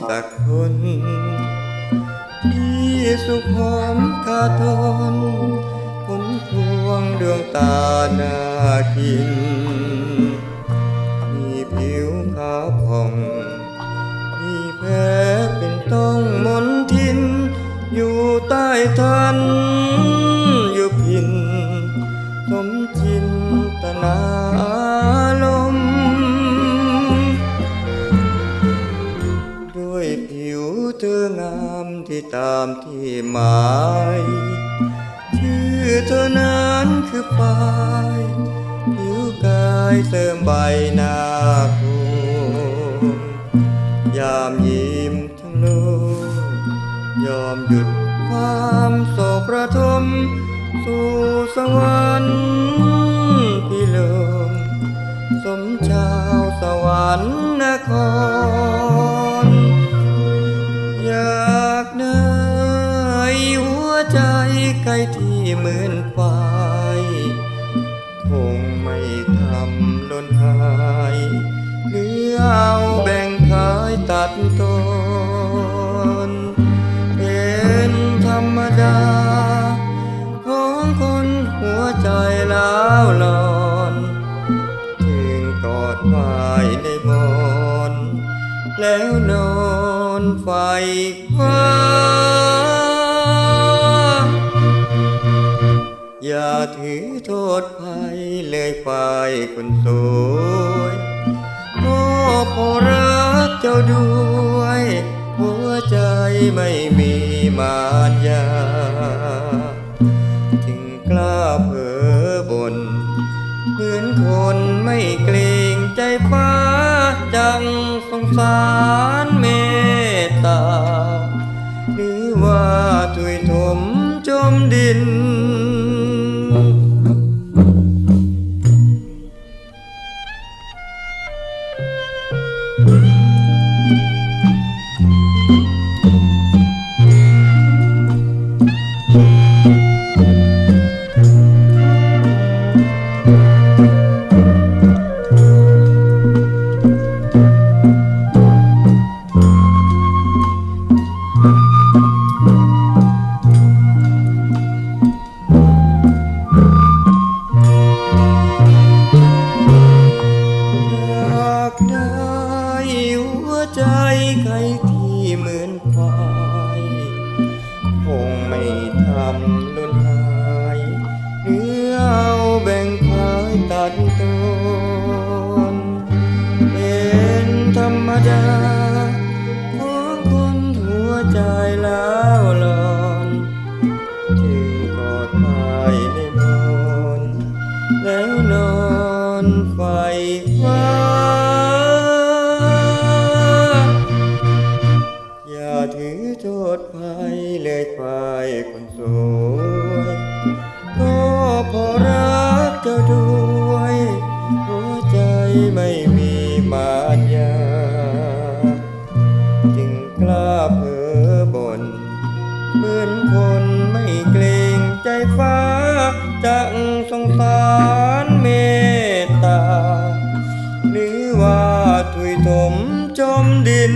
สักคนที่สุขหอมคาทนผลพวงดวงตาหน้ากิน มีผิวขาวผ่อง มีแผลเป็นต้องมนทิน อยู่ใต้ทัน ธองามที่ตามที่หมายชื่อเธอนั้นคือปลายผิวกายเสริมใบหน้าคุณยามยิ้มทั้งโลกยอมหยุดความโศกระทม สู่สวรรค์พิโลมสมชาวสวรรค์ ใครที่เหมือนไฟคงไม่ทำล่นหายหรือเอาแบ่งขายตัดตน เป็นธรรมดา ของคนหัวใจล้าวลอนจึงกอดไว้ในหมอน แล้วนอนไฟคว้า อย่าถือโทษภัยเลยฝ่ายคนสวยก็พอรักเจ้าด้วย หัวใจไม่มีมารยา ถึงกล้าเผลอบนเหมือนคนไม่เกรงใจฟ้าจังสงสารเมตตา หรือว่าถุยถมจมดิน ตน เป็นธรรมดา ของคนหัวใจแล้าวลอนจึงกอดภายในมนแล้วนอนไฟฟ้าอย่าถือโทษภัยเลยควายคนโส ตาหรือว่าถุยถมจมดิน